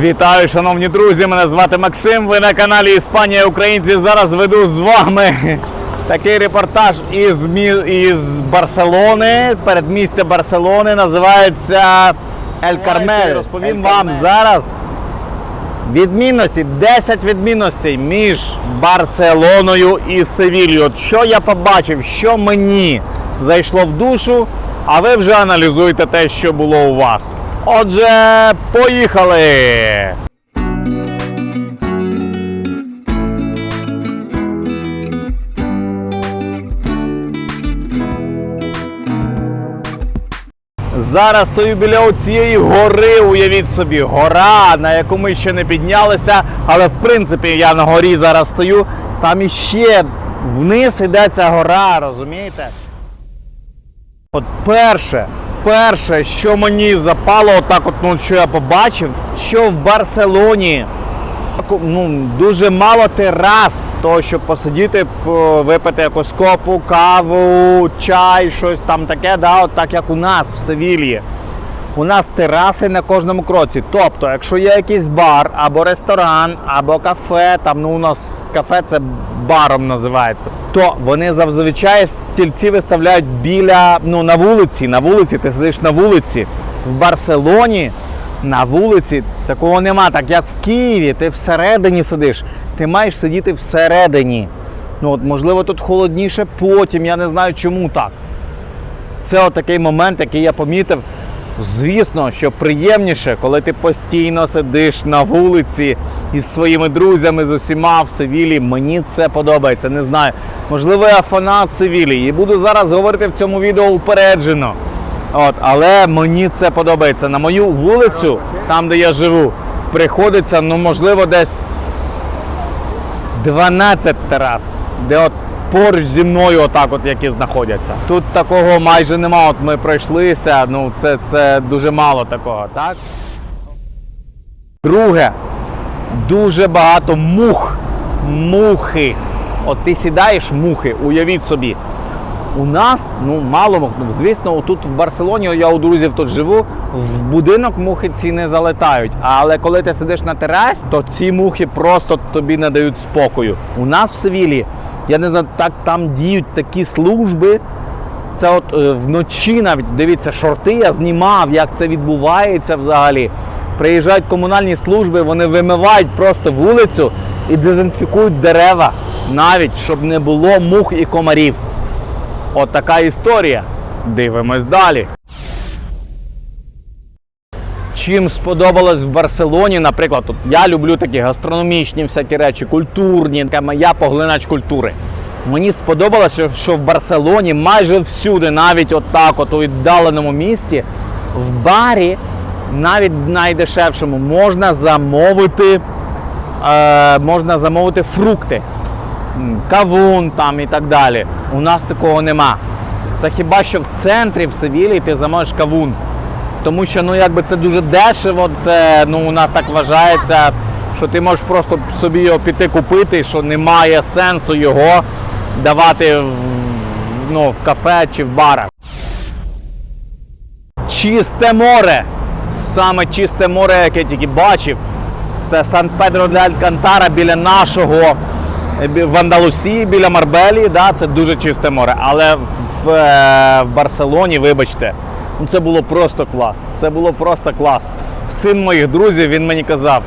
Вітаю, шановні друзі! Мене звати Максим. Ви на каналі Іспанія Українці. Зараз веду з вами такий репортаж із, із Барселони. Передмістя Барселони називається Ель Кармель. Розповім вам зараз відмінності, 10 відмінностей між Барселоною і Севільєю. От що я побачив, що мені зайшло в душу, а ви вже аналізуєте те, що було у вас. Отже, поїхали! Зараз стою біля оцієї гори, уявіть собі, гора, на яку ми ще не піднялися, але в принципі я на горі зараз стою. Там іще вниз йде ця гора, розумієте? От перше, перше, що мені запало, отак от, ну, що я побачив, що в Барселоні ну, дуже мало терас, того, щоб посидіти, випити якусь копу, каву, чай, щось там таке, да, от так як у нас в Севільї. У нас тераси на кожному кроці. Тобто, якщо є якийсь бар або ресторан, або кафе, там ну у нас кафе це баром називається, то вони зазвичай стільці виставляють біля ну на вулиці. На вулиці ти сидиш на вулиці. В Барселоні на вулиці такого нема. Так як в Києві, ти всередині сидиш, ти маєш сидіти всередині. Ну от можливо тут холодніше потім, я не знаю чому так. Це от такий момент, який я помітив. Звісно, що приємніше, коли ти постійно сидиш на вулиці із своїми друзями, з усіма в Севілі. Мені це подобається. Не знаю. Можливо, я фанат Севілі і буду зараз говорити в цьому відео упереджено. От, але мені це подобається. На мою вулицю, там де я живу, приходиться, ну можливо, десь 12 терас, де от поруч зі мною, отак, от які знаходяться. Тут такого майже нема. От ми пройшлися. Ну це, це дуже мало такого, так? Друге, дуже багато мух. Мухи. От ти сідаєш мухи, уявіть собі. У нас ну мало мух. Звісно, тут в Барселоні я у друзів тут живу. В будинок мухи ці не залетають. Але коли ти сидиш на терасі, то ці мухи просто тобі не дають спокою. У нас в Севілі, я не знаю, так там діють такі служби. Це от е, вночі навіть дивіться, шорти я знімав, як це відбувається взагалі. Приїжджають комунальні служби, вони вимивають просто вулицю і дезінфікують дерева, навіть щоб не було мух і комарів. От така історія. Дивимось далі. Чим сподобалось в Барселоні, наприклад, от я люблю такі гастрономічні всякі речі, культурні, така моя поглинач культури. Мені сподобалося, що, в Барселоні майже всюди, навіть отак, от у віддаленому місті, в барі, навіть найдешевшому, можна замовити, е, можна замовити фрукти кавун там і так далі. У нас такого нема. Це хіба що в центрі в Севілі ти замовиш кавун. Тому що ну якби це дуже дешево, це ну у нас так вважається, що ти можеш просто собі його піти купити, що немає сенсу його давати в, ну, в кафе чи в барах. Чисте море. Саме чисте море, яке я тільки бачив. Це сан педро де Алькантара біля нашого е, в Андалусії, біля Марбелії. Да, це дуже чисте море. Але в, е, в Барселоні, вибачте, ну це було просто клас. Це було просто клас. Син моїх друзів він мені казав: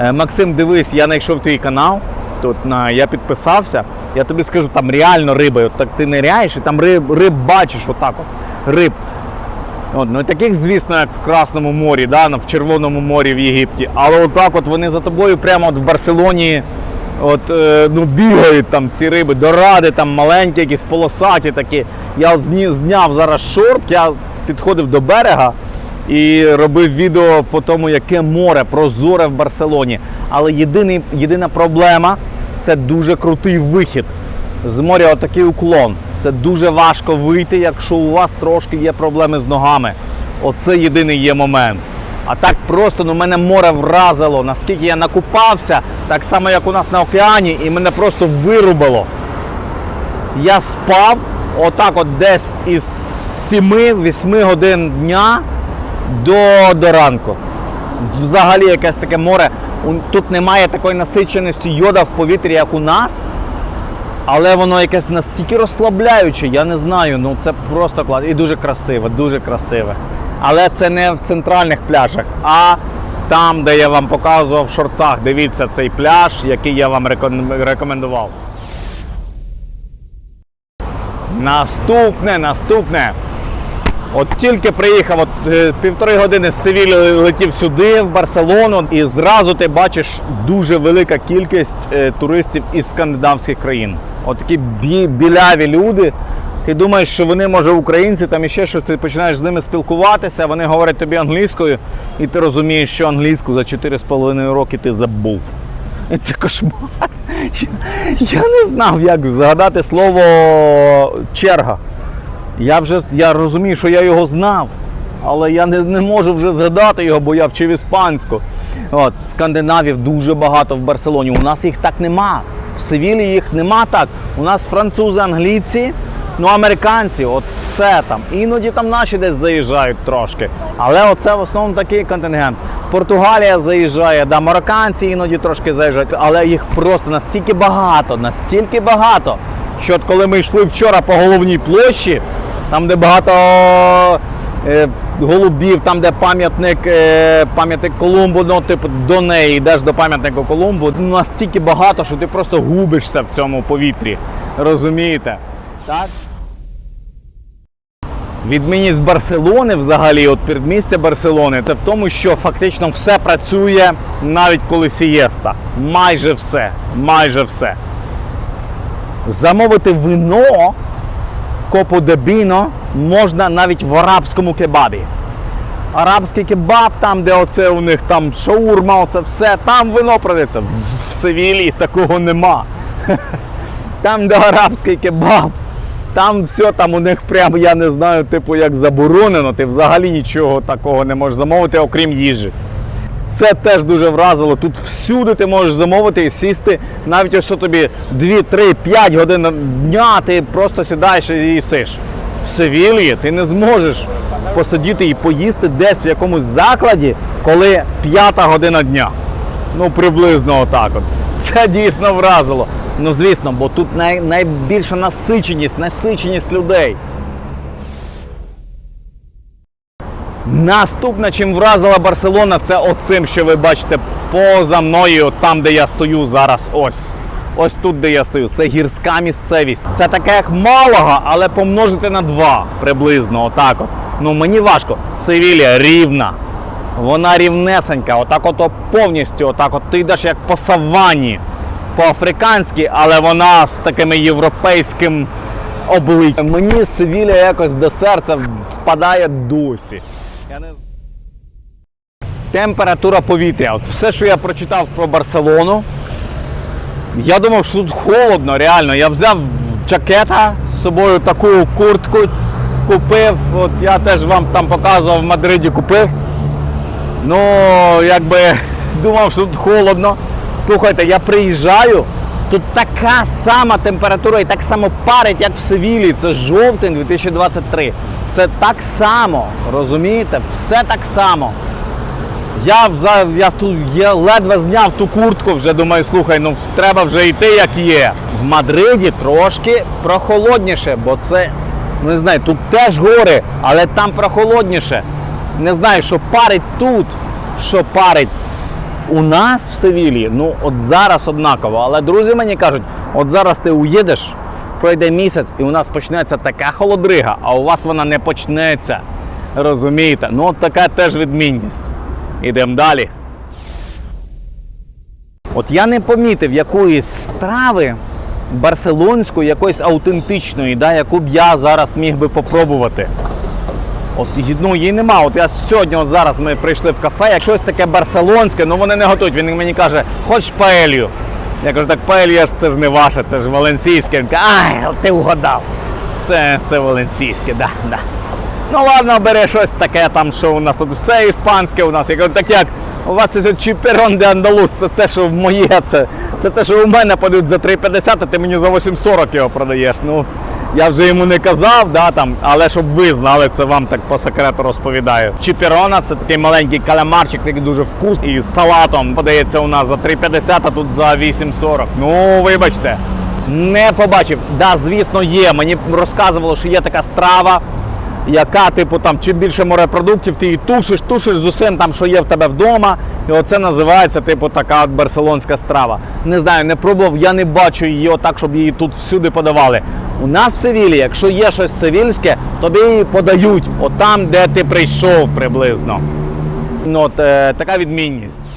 «Е, Максим, дивись, я знайшов твій канал. Тут на я підписався. Я тобі скажу, там реально риби. От так ти ниряєш і там риб, риб бачиш, отак от. Риб. От, ну таких, звісно, як в Красному морі, да, в Червоному морі в Єгипті. Але отак от вони за тобою прямо от в Барселоні от, е, ну, бігають там ці риби, доради там маленькі, якісь полосаті такі. Я зняв зараз шорт, я підходив до берега і робив відео по тому, яке море прозоре в Барселоні. Але єдиний, єдина проблема це дуже крутий вихід з моря отакий уклон. Це дуже важко вийти, якщо у вас трошки є проблеми з ногами. Оце єдиний є момент. А так просто ну мене море вразило. Наскільки я накупався, так само як у нас на океані, і мене просто вирубило. Я спав отак от десь із 7-8 годин дня до, до ранку. взагалі якесь таке море. Тут немає такої насиченості йода в повітрі, як у нас. Але воно якесь настільки розслабляюче, я не знаю. Ну це просто клас. І дуже красиве, дуже красиве. Але це не в центральних пляжах, а там, де я вам показував в шортах. Дивіться цей пляж, який я вам рекомендував. Наступне, наступне. От тільки приїхав, от е, півтори години з Севілі летів сюди, в Барселону, і зразу ти бачиш дуже велика кількість е, туристів із скандинавських країн. От такі бі- біляві люди. Ти думаєш, що вони, може, українці, там іще щось, ти починаєш з ними спілкуватися, вони говорять тобі англійською, і ти розумієш, що англійську за 4,5 роки ти забув. І Це кошмар. Я не знав, як згадати слово черга. Я вже я розумію, що я його знав, але я не, не можу вже згадати його, бо я вчив іспанську. От, скандинавів дуже багато в Барселоні. У нас їх так нема. В Севілі їх нема так. У нас французи, англійці, ну американці, от все там. Іноді там наші десь заїжджають трошки. Але оце в основному такий контингент. Португалія заїжджає, да, марокканці іноді трошки заїжджають, але їх просто настільки багато, настільки багато, що от коли ми йшли вчора по головній площі, там, де багато е, голубів, там, де пам'ятник, е, пам'ятник Колумбу, ну, типу, до неї йдеш до пам'ятника Колумбу, ну, настільки багато, що ти просто губишся в цьому повітрі. Розумієте? Так? Відмінність Барселони взагалі, от передмістя Барселони, це в тому, що фактично все працює навіть коли сієста. Майже все. Майже все. Замовити вино копу де біно можна навіть в арабському кебабі. Арабський кебаб, там, де оце у них там шаурма, оце все, там вино продається. В Севілі такого нема. Там, де арабський кебаб, там все, там у них прямо, я не знаю, типу як заборонено, ти взагалі нічого такого не можеш замовити, окрім їжі. Це теж дуже вразило. Тут всюди ти можеш замовити і сісти, навіть якщо тобі 2, 3, 5 годин дня, ти просто сідаєш і їсиш. В Севілії ти не зможеш посидіти і поїсти десь в якомусь закладі, коли п'ята година дня. Ну, приблизно отак от. Це дійсно вразило. Ну, звісно, бо тут най, найбільша насиченість, насиченість людей. Наступне, чим вразила Барселона, це оцим, що ви бачите поза мною, там, де я стою зараз. Ось. Ось тут, де я стою. Це гірська місцевість. Це таке, як Малага, але помножити на два приблизно. Отак от. Ну мені важко. Севілія рівна. Вона рівнесенька, отак от повністю, отак от ти йдеш як по савані, по-африканськи, але вона з такими європейським обличчям. Мені Севілія якось до серця впадає досі. Я не... Температура повітря. От все, що я прочитав про Барселону, я думав, що тут холодно, реально. Я взяв джакета з собою таку куртку купив. От я теж вам там показував в Мадриді купив. Ну, якби думав, що тут холодно. Слухайте, я приїжджаю, тут така сама температура і так само парить, як в Севілі. Це жовтень 2023. Це так само, розумієте? Все так само. Я, я, тут, я ледве зняв ту куртку, вже думаю, слухай, ну треба вже йти як є. В Мадриді трошки прохолодніше, бо це, ну не знаю, тут теж гори, але там прохолодніше. Не знаю, що парить тут, що парить у нас в Севілі, ну от зараз однаково. Але друзі мені кажуть, от зараз ти уїдеш, пройде місяць і у нас почнеться така холодрига, а у вас вона не почнеться. Розумієте? Ну от така теж відмінність. Ідемо далі. От я не помітив якоїсь страви барселонської, якоїсь аутентичної, да, яку б я зараз міг би попробувати. От ну, її нема. От я сьогодні, от зараз ми прийшли в кафе, як щось таке барселонське, ну вони не готують. Він мені каже, хочеш паелью? Я кажу, так паелья ж це ж не ваше, це ж валенсійське. Він каже, ай, ти вгадав. Це, це валенсійське, да, да. Ну ладно, бери щось таке там, що у нас тут все іспанське у нас. Я кажу, так як у вас є чіперон де андалус, це те, що моє, це, це те, що у мене подають за 3,50, а ти мені за 8,40 його продаєш. Ну, Я вже йому не казав, да, там, але щоб ви знали, це вам так по секрету розповідаю. Чіпірона це такий маленький каламарчик, такий дуже вкусний, з салатом. Подається у нас за 3,50, а тут за 8,40. Ну, вибачте. Не побачив. Да, звісно, є. Мені розказувало, що є така страва, яка, типу, там, чим більше морепродуктів, ти її тушиш, тушиш з усім там, що є в тебе вдома. І оце називається, типу, така от барселонська страва. Не знаю, не пробував, я не бачу її отак, щоб її тут всюди подавали. У нас в Севілі, якщо є щось севільське, тобі її подають отам, де ти прийшов приблизно. Ну, от, е, така відмінність.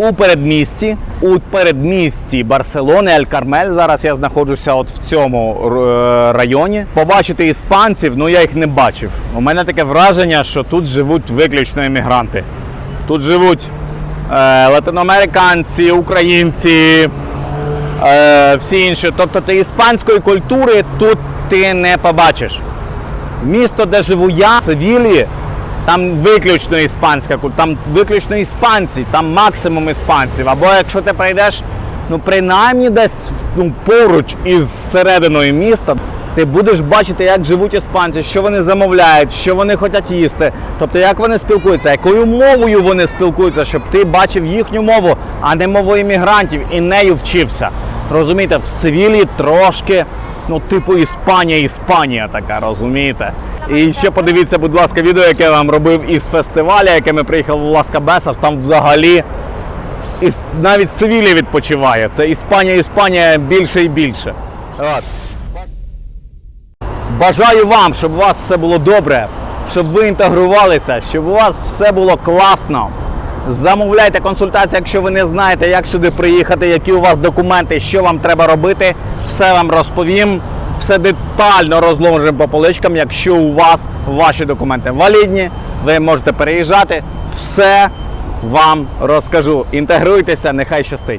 У передмісті, у передмісті Барселони, Ель Кармель. Зараз я знаходжуся от в цьому е, районі. Побачити іспанців, ну я їх не бачив. У мене таке враження, що тут живуть виключно іммігранти. Тут живуть е, латиноамериканці, українці, е, всі інші. Тобто ти іспанської культури тут ти не побачиш. Місто, де живу я, Севілі, там виключно іспанська культура, там виключно іспанці, там максимум іспанців. Або якщо ти прийдеш, ну принаймні десь ну, поруч із серединою міста, ти будеш бачити, як живуть іспанці, що вони замовляють, що вони хочуть їсти. Тобто, як вони спілкуються, якою мовою вони спілкуються, щоб ти бачив їхню мову, а не мову іммігрантів і нею вчився. Розумієте, в Севілі трошки, ну, типу Іспанія, Іспанія така, розумієте? І ще подивіться, будь ласка, відео, яке я вам робив із фестиваля, яке ми приїхали в Ласкабесах, там взагалі навіть Севілія відпочиває. Це Іспанія, Іспанія більше і більше. От. Бажаю вам, щоб у вас все було добре, щоб ви інтегрувалися, щоб у вас все було класно. Замовляйте консультацію, якщо ви не знаєте, як сюди приїхати, які у вас документи, що вам треба робити. Все вам розповім. Все детально розложимо по поличкам, якщо у вас ваші документи валідні, ви можете переїжджати. Все вам розкажу. Інтегруйтеся, нехай щастить.